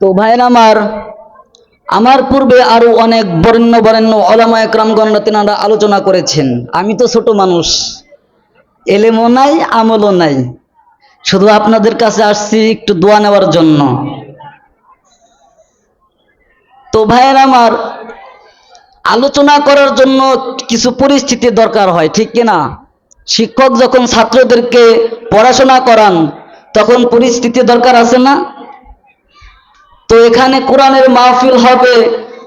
তো ভাইয়ের আমার আমার পূর্বে আরও অনেক বরেণ্য বরেণ্য অলামা একরামগণরা তেনারা আলোচনা করেছেন। আমি তো ছোট মানুষ, এলেমও নাই, আমলও নাই। শুধু আপনাদের কাছে আসছি একটু দোয়া নেওয়ার জন্য। তো ভাইয়ের আমার, আলোচনা করার জন্য কিছু পরিস্থিতি দরকার হয়, ঠিক কিনা? শিক্ষক যখন ছাত্রদেরকে পড়াশোনা করান, তখন পরিস্থিতি দরকার আছে না? তো এখানে কোরআনের মাহফিল হবে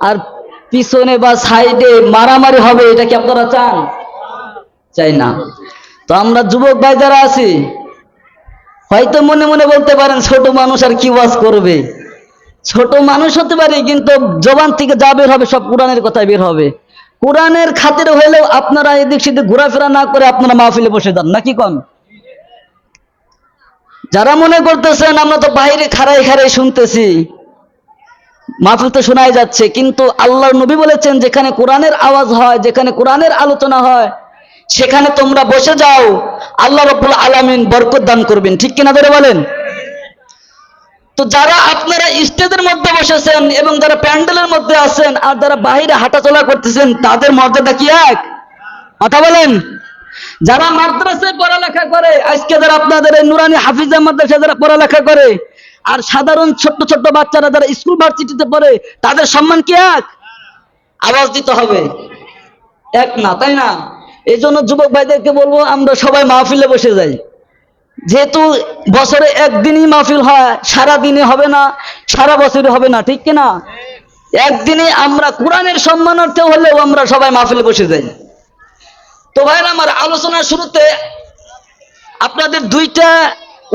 আর পিছনে বা সাইডে মারামারি হবে, এটা কি আপনারা চান? চাই না। তো আমরা যুবক ভাই যারা আছি, হয়তো মনে মনে বলতে পারেন ছোট মানুষ আর কি ওয়াজ করবে? ছোট মানুষ হতে পারে, কিন্তু জবান থেকে যা বের হবে সব কোরআনের কথা বের হবে। কোরআনের খাতির হলেও আপনারা এদিক সেদিক ঘোরাফেরা না করে আপনারা মাহফিলে বসে যান নাকি কন? যারা মনে করতেছেন, আমরা তো বাইরে খাড়াই খাড়াই শুনতেছি। মাহফিল শোনাই যাচ্ছে, কিন্তু আল্লাহর নবী বলেছেন, যেখানে কোরআনের আওয়াজ হয়, যেখানে কোরআনের আলোচনা হয়, সেখানে তোমরা বসে যাও। আল্লাহ রব্বুল আলামিন বরকত দান করবেন। ঠিক কিনা ধরে বলেন? তো যারা আপনারা স্টেজের মধ্যে বসেছেন এবং যারা প্যান্ডেলের মধ্যে আছেন আর যারা বাইরে হাঁটাচলা করতেছেন, তাদের মর্যাদা কি এক? কথা বলেন। যারা মাদ্রাসায় পড়ালেখা করে, আজকে যারা আপনাদের নুরানি হাফিজা মাদ্রাসায় যারা পড়ালেখা করে আর সাধারণ ছোট্ট ছোট্ট বাচ্চারা যারা স্কুল ভার্সিটিতে পড়ে, তাদের সম্মান কি এক? আওয়াজ দিতে হবে। এক না, তাই না? এই জন্য যুবক ভাইদেরকে বলব, আমরা সবাই মাহফিলে বসে যাই। যেহেতু বছরে একদিনই মাহফিল হয় সারা দিনে হবে না, সারা বছরে হবে না, ঠিক কিনা? একদিনে আমরা কোরআনের সম্মানার্থে হলেও আমরা সবাই মাহফিলে বসে যাই। তো ভাইরা আমার আলোচনার শুরুতে আপনাদের দুইটা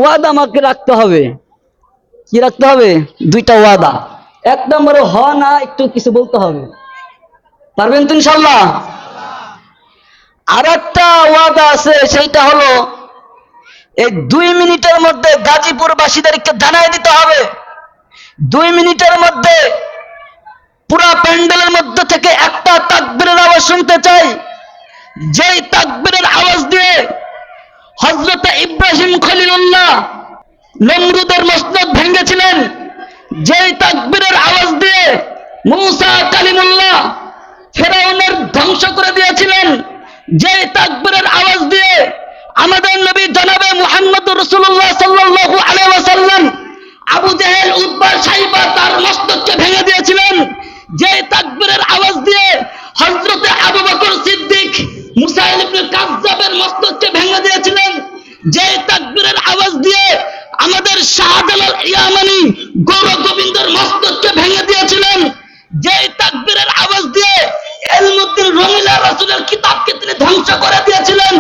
ওয়াদ আমাকে রাখতে হবে। কি রাখতে হবে? দুইটা ওয়াদা। এক নম্বরে হ না, একটু কিছু বলতে হবে। পারবেন তো ইনশাল্লাহ আর একটা ওয়াদা আছে, সেইটা হলো, এই দুই মিনিটের মধ্যে গাজীপুরবাসীদেরকে জানাই দিতে হবে। দুই মিনিটের মধ্যে পুরা প্যান্ডেলের মধ্যে থেকে একটা তাকবীরের আওয়াজ শুনতে চাই। যেই তাকবীরের আওয়াজ দিয়ে হজরত ইব্রাহিম খলিলুল্লাহ নমরুদের মসনদ ভেঙেছিলেন। যেই তাকবীরের আওয়াজ দিয়ে মুসা কালিমুল্লাহ ফেরাউনের ধ্বংস করে দিয়েছিলেন, যেই তাকবীরের আওয়াজ দিয়ে আমাদের নবী জনাবে মুহাম্মদ রসুল্লাহ সাল্লাল্লাহু আলাইহি ওয়াসাল্লাম আবু জেহেল উদ্বার সাইবা তার মস্তককে ভেঙে দিয়েছিলেন যে তাকবীরের আওয়াজ দিয়ে হযরতে আবু বকর সিদ্দিক মুসাইল কাযযাবের মস্তককে ভেঙে দিয়েছিলেন যে তাকবীরের আওয়াজ দিয়ে আমাদের শাহজালাল ইয়ামানি গৌর গোবিন্দর মস্তককে ভেঙে দিয়েছিলেন। যে তাকবীরের আওয়াজ দিয়ে এলমুদ্দিন রমিলা রাসূলের কিতাবকে তিনি ধ্বংস করে দিয়েছিলেন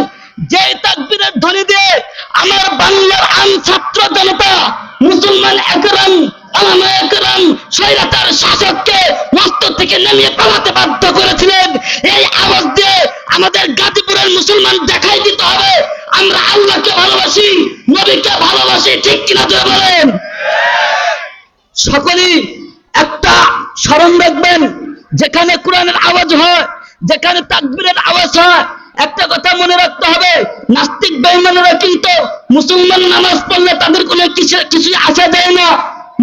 যে তাকবীরের ধ্বনি দিয়ে আমার বাংলার আম ছাত্র জনতা, মুসলমান একরাম শাসককে মস্তক থেকে নামিয়ে পালাতে বাধ্য করেছিলেন। এই আওয়াজ দিয়ে আমাদের গাজীপুরের মুসলমান দেখাই দিতে হবে। আমরা আল্লাহকে ভালোবাসি, নবীকে ভালোবাসি, ঠিক কিনা জোরে বলেন? সকলেই একটা স্মরণ রাখবেন, যেখানে কোরআনের আওয়াজ হয়, যেখানে তাকবীরের আওয়াজ হয়, একটা কথা মনে রাখতে হবে, নাস্তিক বেঈমানেরা কিন্তু মুসলমান নামাজ পড়লে তাদের কোনো কিছু কিছু আসা যায় না।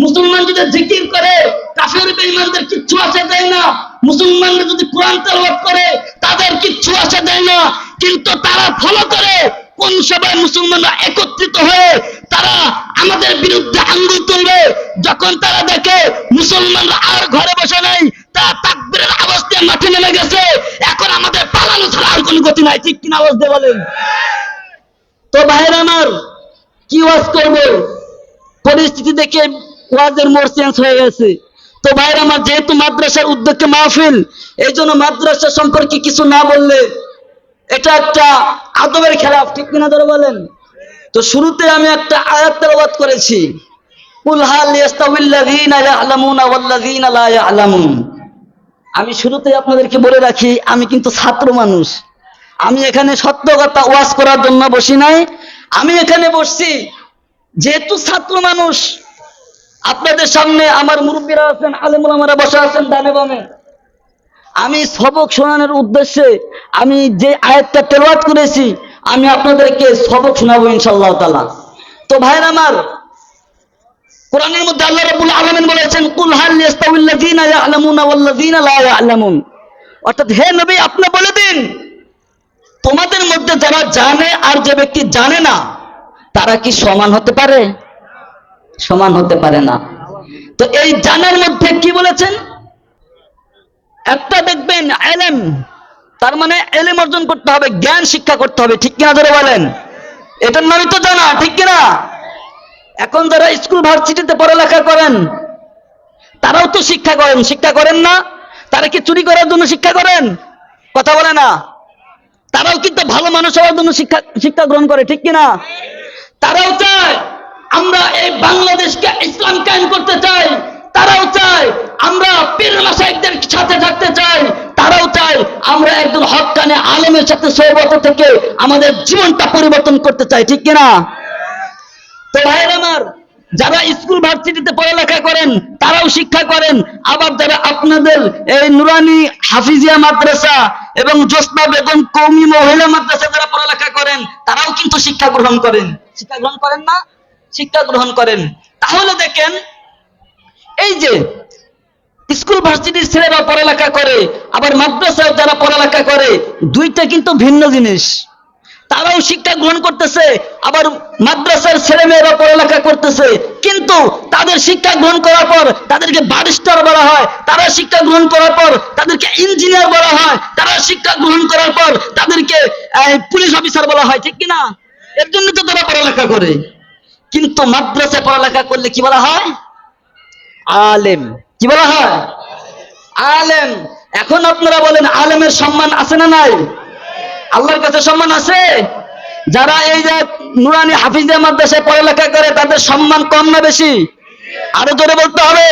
মুসলমান যদি জিকির করে, কাফের বেঈমানদের কিচ্ছু আসা যায় না। মুসলমানরা যদি কোরআন তেলাওয়াত করে, তাদের কিচ্ছু আসা যায় না। কিন্তু তারা ফলো করে কোন সবাই মুসলমানরা একত্রিত হয়ে তারা আমাদের বিরুদ্ধে আঙ্গুল তুলবে? যখন তারা দেখে মুসলমানরা আর ঘরে বসে নেই তা তাকবীরের আওয়াজ দিয়ে মাঠে নেমে গেছে। এখন আমাদের পালানো ছাড়া আর কোনো গতি নাই। ঠিক কিনা আওয়াজ দিয়ে বলেন। তো ভাইয়ের আমার, কি ওয়াজ করব? পরিস্থিতি দেখে ওয়াজের মোর চেঞ্জ হয়ে গেছে। তো ভাইয়ের আমার, যেহেতু মাদ্রাসার উদ্যোগকে মাহফিল এই জন্য মাদ্রাসা সম্পর্কে কিছু না বললে এটা একটা আদবের খেলাফ ঠিক কিনা ধরে বলেন? তো শুরুতে আমি একটা আয়াত তেলাওয়াত করেছি। আমি শুরুতে আপনাদেরকে বলে রাখি, আমি কিন্তু ছাত্র মানুষ। আমি এখানে সত্য কথা ওয়াজ করার জন্য বসি নাই। আমি এখানে বসছি, যেহেতু ছাত্র মানুষ, আপনাদের সামনে আমার মুরব্বীরা আছেন আলেমুল আমারা বসে আছেন, ডানে বামে। আমি সবক শোনানোর উদ্দেশ্যে আমি যে আয়াতটা তেলাওয়াত করেছি, আমি আপনাদেরকে সবক শোনাবো ইনশাআল্লাহ তাআলা। তো ভাইরা আমার, কোরআনের মধ্যে আল্লাহ রাব্বুল আলামিন বলেছেন ইয়াস্তাউল্লাযীনা ইয়ালামুনা ওয়াল্লাযীনা লা ইয়ালামুন। অর্থাৎ হে নবী, আপনি বলে দিন, তোমাদের মধ্যে যারা জানে আর যে ব্যক্তি জানে না, তারা কি সমান হতে পারে? সমান হতে পারে না। তো এই জানার মধ্যে কি বলেছেন? একটা দেখবেন এলেম, তার মানে এলেম অর্জন করতে হবে, জ্ঞান শিক্ষা করতে হবে, ঠিক কিনা ধরে বলেন? এটার নামই তো জানা, ঠিক কিনা? এখন যারা স্কুল, ভার্সিটিতে পড়ালেখা করেন, তারাও তো শিক্ষা করেন শিক্ষা করেন না? তারা কি চুরি করার জন্য শিক্ষা করেন? কথা বলে না? তারাও কিন্তু ভালো মানুষ হওয়ার জন্য শিক্ষা শিক্ষা গ্রহণ করে, ঠিক কিনা? তারাও চায়, আমরা এই বাংলাদেশকে আলেমের সাথে সহবত থেকে আমাদের জীবনটা পরিবর্তন করতে চাই, ঠিক কিনা? তো ভাইয়ের আমার, যারা স্কুল, ভার্সিটিতে পড়ালেখা করেন, তারাও শিক্ষা করেন। আবার যারা আপনাদের এই নুরানি হাফিজিয়া মাদ্রাসা এবং জোসনা বেগম কৌমি মহিলা মাদ্রাসা যারা পড়ালেখা করেন, তারাও কিন্তু শিক্ষা গ্রহণ করেন। শিক্ষা গ্রহণ করেন না? শিক্ষা গ্রহণ করেন। তাহলে দেখেন, এই যে স্কুল ভার্সিটির ছেলেরা পড়ালেখা করে, আবার মাদ্রাসায় যারা পড়ালেখা করে, দুইটা কিন্তু ভিন্ন জিনিস। তারাও শিক্ষা গ্রহণ করতেছে, আবার মাদ্রাসার ছেলে মেয়েরা পড়ালেখা করতেছে। কিন্তু তাদের শিক্ষা গ্রহণ করার পর তাদেরকে বারিস্টার বলা হয়, তারা শিক্ষা গ্রহণ করার পর তাদেরকে ইঞ্জিনিয়ার বলা হয়, তারা শিক্ষা গ্রহণ করার পর তাদেরকে পুলিশ অফিসার বলা হয়, ঠিক কিনা? এর জন্য তো তারা পড়ালেখা করে। কিন্তু মাদ্রাসায় পড়ালেখা করলে কি বলা হয়? আলেম। কি বলা হয়? আলেম। এখন আপনারা বলেন, আলেমের সম্মান আছে না নাই? আল্লাহর কাছে সম্মান আছে? যারা এই যে নুরানি হাফিজের মাদ্রাসায় পড়ালেখা করে, তাদের সম্মান কম না বেশি? আরও জোরে বলতে হবে।